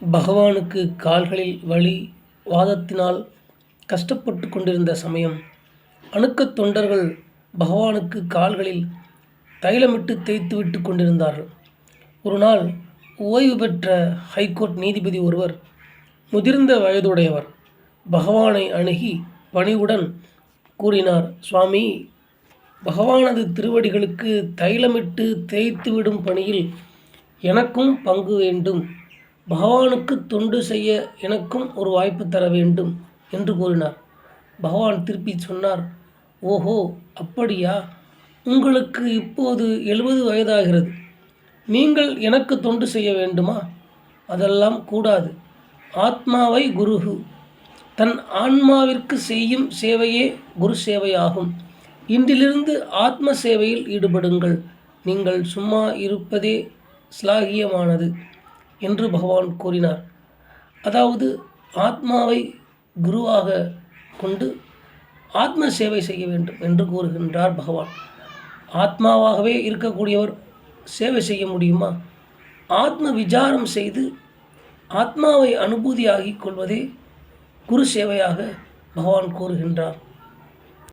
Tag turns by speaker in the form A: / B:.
A: பகவானுக்கு கால்களில் வலி வாதத்தினால் கஷ்டப்பட்டு கொண்டிருந்த சமயம் அணுக்கத் தொண்டர்கள் பகவானுக்கு கால்களில் தைலமிட்டு தேய்த்து விட்டு கொண்டிருந்தார்கள். ஒரு நாள் ஓய்வு பெற்ற ஹைகோர்ட் நீதிபதி ஒருவர் முதிர்ந்த வயதுடையவர் பகவானை அணுகி பணிவுடன் கூறினார் சுவாமி பகவானது திருவடிகளுக்கு தைலமிட்டு தேய்த்து விடும் பணியில் எனக்கும் பங்கு வேண்டும். பகவானுக்கு தொண்டு செய்ய எனக்கும் ஒரு வாய்ப்பு தர வேண்டும் என்று கூறினார். பகவான் திருப்பி சொன்னார் ஓஹோ அப்படியா? உங்களுக்கு இப்போது எழுபது வயதாகிறது. நீங்கள் எனக்கு தொண்டு செய்ய வேண்டுமா? அதெல்லாம் கூடாது. ஆத்மாவை குருகு தன் ஆன்மாவிற்கு செய்யும் சேவையே குரு சேவையாகும். இன்றிலிருந்து ஆத்ம சேவையில் ஈடுபடுங்கள். நீங்கள் சும்மா இருப்பதே சிலாகியமானது. என்று பகவான் கூறினார். அதாவது ஆத்மாவை குருவாக கொண்டு ஆத்ம சேவை செய்ய வேண்டும் என்று கூறுகின்றார் பகவான். ஆத்மாவாகவே இருக்கக்கூடியவர் சேவை செய்ய முடியுமா? ஆத்ம விசாரம் செய்து ஆத்மாவை அனுபூதியாகிக் கொள்வதே குரு சேவையாக பகவான் கூறுகின்றார்.